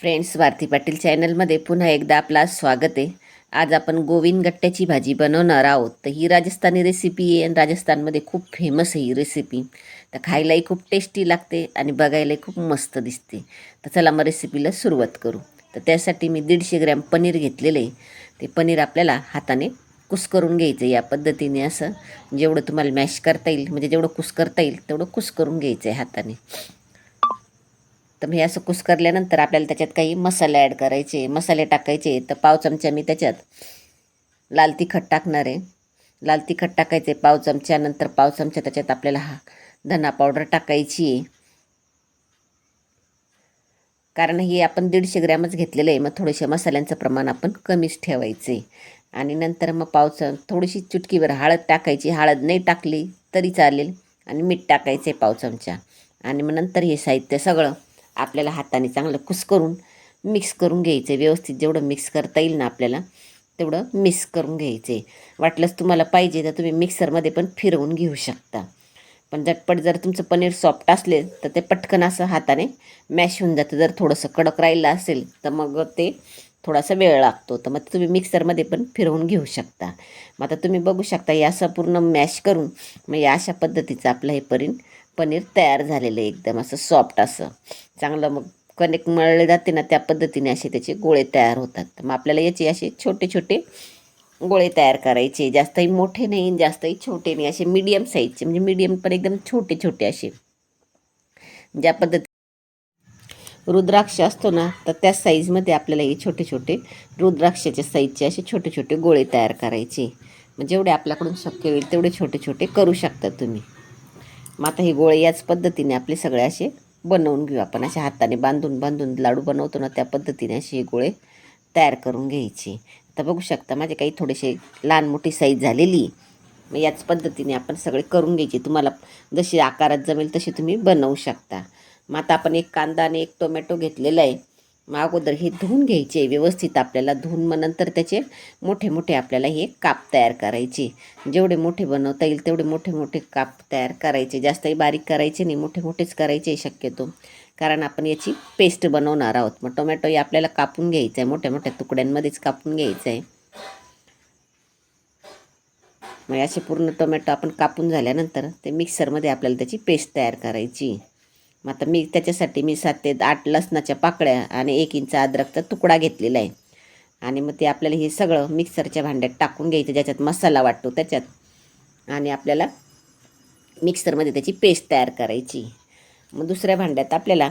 Friends Bharti Patil चॅनलमध्ये पुन्हा एकदा आपला स्वागत आहे. आज आपण गोविंद गट्ट्याची भाजी बनवणार आहोत. तर ही राजस्थानी रेसिपी आहे आणि राजस्थानमध्ये खूप फेमस आहे ही रेसिपी तर खायलाही खूप टेस्टी लागते आणि बघायलाही खूप मस्त दिसते. तर चला मग रेसिपीला सुरुवात करू. तर त्यासाठी मी दीडशे ग्रॅम पनीर घेतलेलं आहे. ते पनीर आपल्याला हाताने कुस करून घ्यायचं या पद्धतीने असं. जेवढं तुम्हाला मॅश करता येईल म्हणजे जेवढं कुस करता येईल तेवढं कुस करून घ्यायचं आहे हाताने. तर हे असं कुस्करल्यानंतर आपल्याला त्याच्यात काही मसाले ॲड करायचे मसाले टाकायचे. तर पाव चमचा मी त्याच्यात लाल तिखट टाकणार आहे. लाल तिखट टाकायचे पाव चमचा नंतर पाव चमचा त्याच्यात आपल्याला हा धना पावडर टाकायची आहे. कारण हे आपण दीडशे ग्रॅमच घेतलेलं आहे मग थोडेसे मसाल्यांचं प्रमाण आपण कमीच ठेवायचं. आहे आणि नंतर मग पाव चम थोडीशी चुटकीवर हळद टाकायची. हळद नाही टाकली तरी चालेल. आणि मीठ टाकायचं आहे पाव चमचा. आणि मग नंतर हे साहित्य सगळं आपल्याला हाताने चांगलं कुस करून मिक्स करून घ्यायचं आहे व्यवस्थित जेवढं मिक्स करता येईल ना आपल्याला तेवढं मिक्स करून घ्यायचं आहे वाटलंच तुम्हाला पाहिजे तर तुम्ही मिक्सरमध्ये पण फिरवून घेऊ शकता. पण झटपट जर तुमचं पनीर सॉफ्ट असले तर ते पटकन असं हाताने मॅश होऊन जातं. जर थोडंसं कडक राहिलं असेल तर मग ते थोडासा वेळ लागतो. तर मग तुम्ही मिक्सरमध्ये पण फिरवून घेऊ शकता. मग आता तुम्ही बघू शकता हे असं पूर्ण मॅश करून मग या अशा पद्धतीचं आपलं हे परीन पनीर तयार झालेलं एकदम असं सॉफ्ट असं. चांगलं मग कणिक मळले जाते ना त्या पद्धतीने असे त्याचे गोळे तयार होतात. तर मग आपल्याला याचे असे छोटे छोटे गोळे तयार करायचे. जास्तही मोठे नाही जास्तही छोटे नाही. असे मीडियम साईजचे म्हणजे मीडियम पण एकदम छोटे छोटे असे. ज्या पद्धती रुद्राक्ष असतो ना तर त्या साईजमध्ये आपल्याला हे छोटे छोटे रुद्राक्षाच्या साईजचे असे छोटे छोटे गोळे तयार करायचे. मग जेवढे आपल्याकडून शक्य होईल तेवढे छोटे छोटे करू शकता तुम्ही. मग आता हे गोळे याच पद्धतीने आपले सगळे असे बनवून घेऊ. आपण अशा हाताने बांधून बांधून लाडू बनवतो ना त्या पद्धतीने असे हे गोळे तयार करून घ्यायचे. आता बघू शकता माझे काही थोडेसे लहान मोठी साईज झालेली. मग याच पद्धतीने आपण सगळे करून घ्यायचे. तुम्हाला जशी आकारात जमेल तशी तुम्ही बनवू शकता. मग आता आपण एक कांदा आणि एक टोमॅटो घेतलेला आहे. मग अगोदर हे धुवून घ्यायचे. व्यवस्थित आपल्याला धुवून मग नंतर त्याचे मोठे मोठे आपल्याला हे काप तयार करायचे. जेवढे मोठे बनवता येईल तेवढे मोठे मोठे काप तयार करायचे. जास्तही बारीक करायचे नाही मोठे मोठेच करायचे शक्यतो. कारण आपण याची पेस्ट बनवणार आहोत. मग टोमॅटो हे आपल्याला कापून घ्यायचं आहे मोठ्या मोठ्या तुकड्यांमध्येच कापून घ्यायचं आहे मग असे पूर्ण टोमॅटो आपण कापून झाल्यानंतर ते मिक्सरमध्ये आपल्याला त्याची पेस्ट तयार करायची. मग आता मी त्याच्यासाठी मी सात ते आठ लसणाच्या पाकळ्या आणि एक इंच अद्रकचा तुकडा घेतलेला आहे. आणि मग ते आपल्याला हे सगळं मिक्सरच्या भांड्यात टाकून घ्यायचं ज्याच्यात मसाला वाटतो त्याच्यात. आणि आपल्याला मिक्सरमध्ये त्याची पेस्ट तयार करायची. मग दुसऱ्या भांड्यात आपल्याला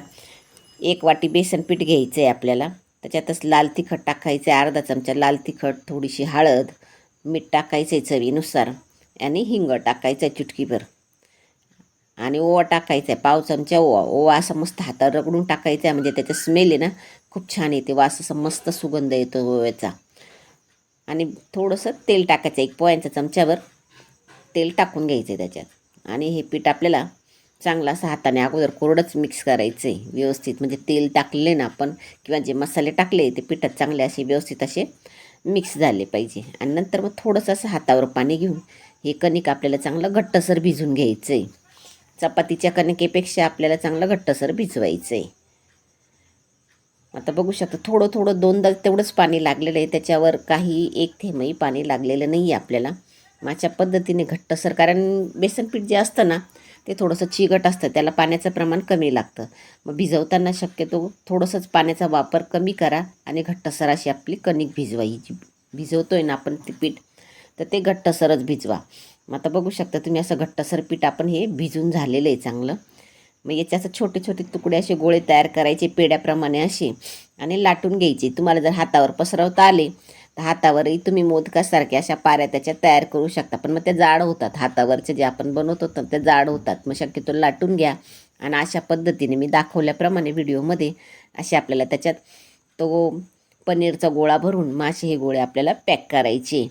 एक वाटी बेसन पीठ घ्यायचं आहे आपल्याला. त्याच्यातच लाल तिखट टाकायचं आहे अर्धा चमचा लाल तिखट थोडीशी हळद मीठ टाकायचं आहे चवीनुसार. आणि हिंग टाकायचं आहे चुटकीभर. आणि ओवा टाकायचा आहे. पाव चमचा ओवा. ओवा असा मस्त हातावर रगडून टाकायचा आहे. म्हणजे त्याचा स्मेल आहे ना खूप छान येते. वास असं मस्त सुगंध येतो ओव्याचा. आणि थोडंसं तेल टाकायचं एक पोयांच्या चमच्यावर तेल टाकून घ्यायचं आहे त्याच्यात. आणि हे पीठ आपल्याला चांगलं असं हाताने अगोदर कोरडंच मिक्स करायचं आहे व्यवस्थित. म्हणजे तेल टाकले ना आपण किंवा जे मसाले टाकले ते पिठात चांगले असे व्यवस्थित असे मिक्स झाले पाहिजे. आणि नंतर मग थोडंसं असं हातावर पाणी घेऊन हे कणिक आपल्याला चांगलं घट्टसर भिजून घ्यायचं आहे चपातीच्या कणकेपेक्षा आपल्याला चांगलं घट्टसर भिजवायचं आहे आता बघू शकता थोडं थोडं दोनदा तेवढंच पाणी लागलेलं आहे त्याच्यावर काही एक थेंबही पाणी लागलेलं नाही आहे आपल्याला. माझ्या पद्धतीने घट्टसर कारण बेसन पीठ जे असतं ना ते थोडंसं चिकट असतं त्याला पाण्याचं प्रमाण कमी लागतं. मग भिजवताना शक्यतो थोडंसंच पाण्याचा वापर कमी करा आणि घट्टसर अशी आपली कणिक भिजवायची. भिजवतो आहे ना आपण ते पीठ तर ते घट्टसरच भिजवा. मग आता बघू शकता तुम्ही असं घट्टसर पीठ आपण हे भिजून झालेलं आहे चांगलं. मग याचे असं छोटे छोटे तुकडे असे गोळे तयार करायचे पेड्याप्रमाणे असे आणि लाटून घ्यायचे. तुम्हाला जर हातावर पसरवता आले तर हातावरही तुम्ही मोदकासारखे अशा पाऱ्या त्याच्या तयार करू शकता. पण मग त्या जाड होतात. हातावरचे जे आपण बनवतो तर त्या जाड होतात. मग शक्यतो लाटून घ्या आणि अशा पद्धतीने मी दाखवल्याप्रमाणे व्हिडिओमध्ये असे आपल्याला त्याच्यात तो पनीरचा गोळा भरून मासे हे गोळे आपल्याला पॅक करायचे.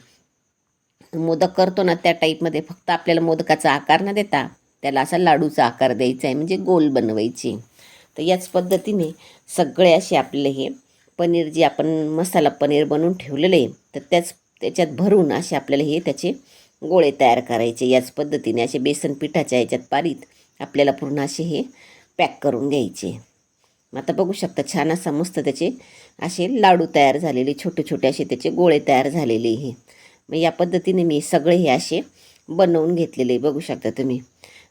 मोदक करतो ना त्या टाईपमध्ये फक्त आपल्याला मोदकाचा आकार न देता त्याला असा लाडूचा आकार द्यायचा आहे म्हणजे गोल बनवायचे. तर याच पद्धतीने सगळे असे आपले हे पनीर जे आपण मसाला पनीर बनवून ठेवलेलं आहे तर त्याच त्याच्यात भरून असे आपल्याला हे त्याचे गोळे तयार करायचे. याच पद्धतीने असे बेसन पिठाच्या याच्यात पारीत आपल्याला पूर्ण असे हे पॅक करून घ्यायचे. मग आता बघू शकता छान असा मस्त त्याचे असे लाडू तयार झालेले छोटे छोटे असे त्याचे गोळे तयार झालेले हे. मग या पद्धतीने मी सगळे हे असे बनवून घेतलेले बघू शकता तुम्ही.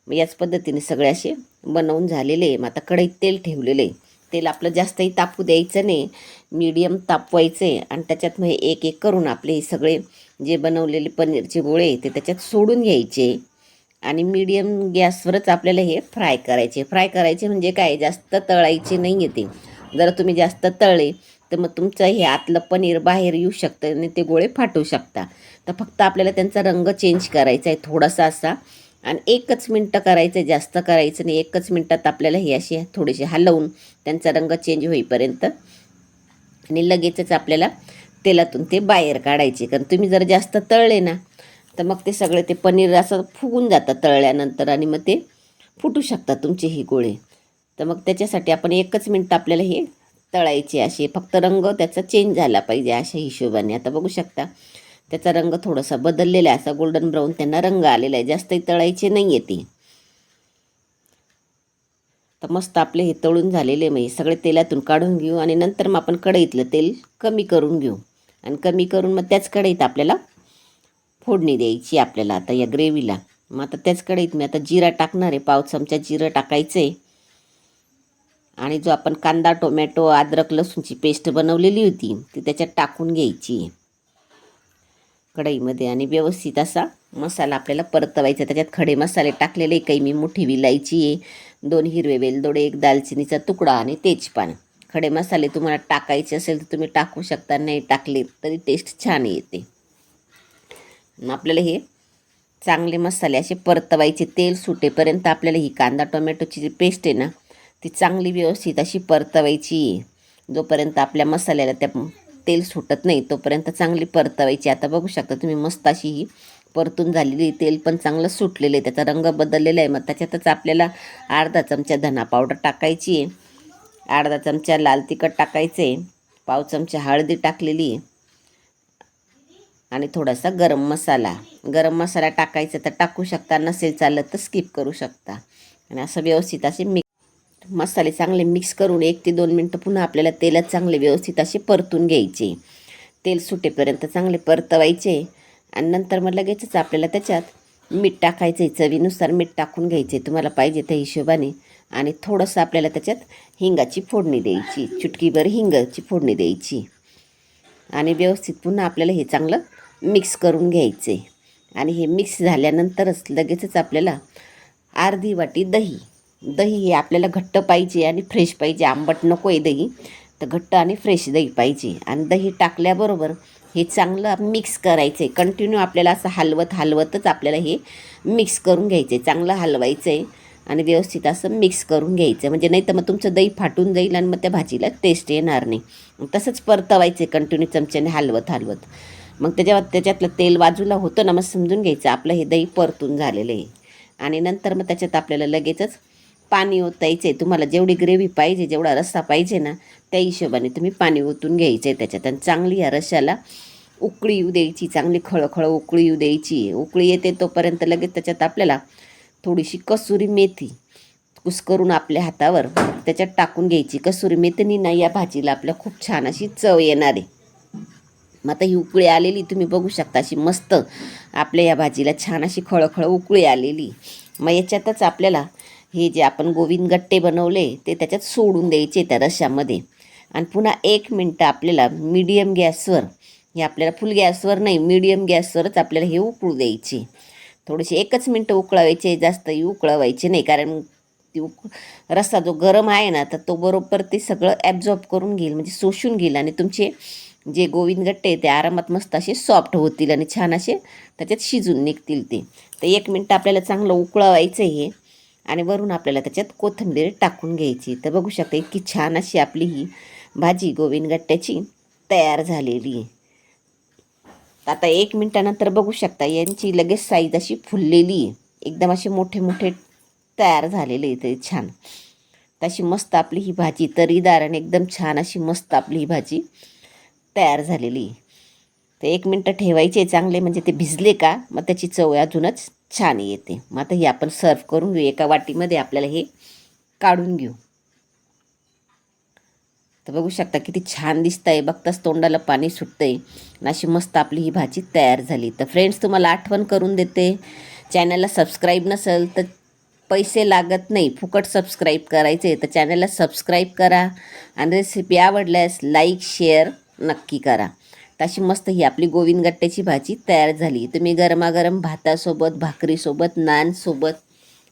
मग याच पद्धतीने सगळे असे बनवून झालेले मग आता कढईत तेल ठेवलेले तेल आपलं जास्तही तापू द्यायचं नाही. मीडियम तापवायचं आहे आणि त्याच्यात मग एक एक करून आपले हे सगळे जे बनवलेले पनीरचे गोळे ते त्याच्यात सोडून घ्यायचे. आणि मीडियम गॅसवरच आपल्याला हे फ्राय करायचे. फ्राय करायचे म्हणजे काय? जास्त तळायचे नाही येते जर तुम्ही जास्त तळले तर मग तुमचं हे आतलं पनीर बाहेर येऊ शकतं आणि ते गोळे फाटू शकता. तर फक्त आपल्याला त्यांचा रंग चेंज करायचा आहे थोडासा असा. आणि एकच मिनटं करायचं आहे जास्त करायचं नाही. एकच मिनटात आपल्याला हे असे थोडेसे हलवून त्यांचा रंग चेंज होईपर्यंत आणि लगेचच आपल्याला तेलातून ते बाहेर काढायचे. कारण तुम्ही जर जास्त तळले ना तर मग ते सगळे ते पनीर असं फुगून जातं तळल्यानंतर आणि मग ते फुटू शकतात तुमचे हे गोळे. तर मग त्याच्यासाठी आपण एकच मिनटं आपल्याला हे तळायचे असे फक्त रंग त्याचा चेंज झाला पाहिजे अशा हिशोबाने. आता बघू शकता त्याचा रंग थोडासा बदललेला आहे. असा गोल्डन ब्राऊन त्यांना रंग आलेला आहे. जास्तही तळायचे नाही आहे ते. तर मस्त आपले हे तळून झालेले म्हणजे सगळे तेलातून काढून घेऊ आणि नंतर मग आपण कढईतलं तेल कमी करून घेऊ. आणि कमी करून मग त्याच कढईत आपल्याला फोडणी द्यायची आपल्याला आता या ग्रेव्हीला मग आता त्याच कढईत मी आता जिरा टाकणार आहे. पाव चमचा जिरं टाकायचं आहे आणि जो आपण कांदा टोमॅटो अद्रक लसूणची पेस्ट बनवलेली होती ती त्याच्यात टाकून घ्यायची. आहे कढईमध्ये आणि व्यवस्थित असा मसाला आपल्याला परतवायचा. त्याच्यात खडे मसाले टाकलेले काही मी मोठी विलायची आहे दोन हिरवे वेलदोडे एक दालचिनीचा तुकडा आणि तेजपान. खडे मसाले तुम्हाला टाकायचे असेल तर तुम्ही टाकू शकता नाही टाकले तरी टेस्ट छान येते. मग आपल्याला हे चांगले मसाले असे परतवायचे. तेल सुटेपर्यंत आपल्याला ही कांदा टोमॅटोची जी पेस्ट आहे ना ती चांगली व्यवस्थित अशी परतवायची. जोपर्यंत आपल्या मसाल्याला त्या तेल सुटत नाही तोपर्यंत चांगली परतवायची. आता बघू शकता तुम्ही मस्त अशी ही परतून झालेली तेल पण चांगलं सुटलेलं आहे. त्याचा रंग बदललेला आहे. मग त्याच्यातच आपल्याला अर्धा चमचा धना पावडर टाकायची आहे. अर्धा चमचा लाल तिखट टाकायचं आहे. पाव चमचा हळदी टाकलेली आहे. आणि थोडासा गरम मसाला. गरम मसाला टाकायचा तर टाकू शकता नसेल चालत तर स्किप करू शकता. आणि असं व्यवस्थित असे मिक्स मसाले चांगले मिक्स करून एक ते दोन मिनटं पुन्हा आपल्याला तेलात चांगले व्यवस्थित असे परतून घ्यायचे. तेल सुटेपर्यंत चांगले परतवायचे आणि नंतर मग लगेचच आपल्याला त्याच्यात मीठ टाकायचं आहे चवीनुसार मीठ टाकून घ्यायचे तुम्हाला पाहिजे त्या हिशोबाने आणि थोडंसं आपल्याला त्याच्यात हिंगाची फोडणी द्यायची चुटकीभर हिंगाची फोडणी द्यायची. आणि व्यवस्थित पुन्हा आपल्याला हे चांगलं मिक्स करून घ्यायचे. आणि हे मिक्स झाल्यानंतरच लगेचच आपल्याला अर्धी वाटी दही दही हे आपल्याला घट्ट पाहिजे आणि फ्रेश पाहिजे. आंबट नको आहे दही तर घट्ट आणि फ्रेश दही पाहिजे. आणि दही टाकल्याबरोबर हे चांगलं मिक्स करायचं आहे कंटिन्यू आपल्याला असं हलवत हलवतच आपल्याला हे मिक्स करून घ्यायचं आहे चांगलं हलवायचं आहे आणि व्यवस्थित असं मिक्स करून घ्यायचं म्हणजे नाही तर मग तुमचं दही फाटून जाईल आणि मग त्या भाजीला टेस्ट येणार नाही. तसंच परतवायचं आहे कंटिन्यू चमच्याने हलवत हलवत. मग त्याच्यावर त्याच्यातलं तेल बाजूला होतं ना मग समजून घ्यायचं. आपलं हे दही परतून झालेलं आहे. आणि नंतर मग त्याच्यात आपल्याला लगेचच पाणी ओतायचं आहे तुम्हाला जेवढी ग्रेव्ही पाहिजे जेवढा रस्सा पाहिजे ना त्या हिशोबाने तुम्ही पाणी ओतून घ्यायचं आहे त्याच्यात. आणि चांगली या रश्शाला उकळी येऊ द्यायची चांगली खळखळ उकळी येऊ द्यायची. उकळी येते तोपर्यंत लगेच त्याच्यात आपल्याला थोडीशी कसुरी मेथी कुस्करून आपल्या हातावर त्याच्यात टाकून घ्यायची. कसुरी मेथीनी ना या भाजीला आपल्या खूप छान अशी चव येणार आहे. मग आता ही उकळी आलेली तुम्ही बघू शकता अशी मस्त आपल्या या भाजीला छान अशी खळखळ उकळी आलेली. मग याच्यातच आपल्याला हे जे आपण गोविंद गट्टे बनवले ते त्याच्यात सोडून द्यायचे त्या रश्यामध्ये आणि पुन्हा एक मिनटं आपल्याला मीडियम गॅसवर हे आपल्याला फुल गॅसवर नाही मीडियम गॅसवरच आपल्याला हे उकळू द्यायचे. थोडेसे एकच मिनटं उकळावायचे जास्तही उकळवायचे नाही कारण ती उक रस्सा जो गरम आहे ना तर तो बरोबर ते सगळं ॲब्झॉर्ब करून घेईल म्हणजे शोषून घेईल आणि तुमचे जे गोविंद गट्टे ते आरामात मस्त असे सॉफ्ट होतील आणि छान असे त्याच्यात शिजून निघतील ते. तर एक मिनटं आपल्याला चांगलं उकळवायचं हे आणि वरून आपल्याला त्याच्यात कोथिंबीर टाकून घ्यायची. तर बघू शकता इतकी छान अशी आपली ही भाजी गोविंदगट्ट्याची तयार झालेली आहे. आता एक मिनटानंतर बघू शकता यांची लगेच साईज अशी फुललेली आहे. एकदम असे मोठे मोठे तयार झालेले ते छान. तशी मस्त आपली ही भाजी तरीदार आणि एकदम छान अशी मस्त आपली ही भाजी तयार झालेली तर एक मिनटं ठेवायचे चांगले म्हणजे ते भिजले का मग त्याची चव अजूनच छान येते. मग आता हे आपण सर्व करून घेऊ. एका वाटीमध्ये आपल्याला हे काढून घेऊ. तर बघू शकता किती छान दिसतं आहे बघताच तोंडाला पाणी सुटतं आहे आणि अशी मस्त आपली ही भाजी तयार झाली. तर फ्रेंड्स तुम्हाला आठवण करून देते. चॅनलला सबस्क्राईब नसेल तर पैसे लागत नाही. फुकट सबस्क्राईब करायचे तर चॅनलला सबस्क्राईब करा. आणि रेसिपी आवडल्यास लाईक शेअर नक्की करा. तशी मस्त ही आपली गोविंद गट्ट्याची भाजी तयार झाली. तुम्ही गरमागरम भातासोबत भाकरीसोबत नानसोबत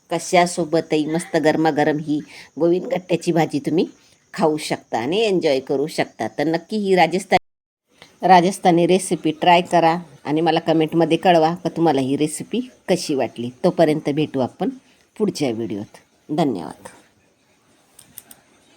कशासोबतही मस्त गरमागरम ही गोविंद गट्ट्याची भाजी तुम्ही खाऊ शकता आणि एन्जॉय करू शकता. तर नक्की ही राजस्थान राजस्थानी रेसिपी ट्राय करा आणि मला कमेंटमध्ये कळवा का तुम्हाला ही रेसिपी कशी वाटली. तोपर्यंत भेटू आपण पुढच्या व्हिडिओत. धन्यवाद.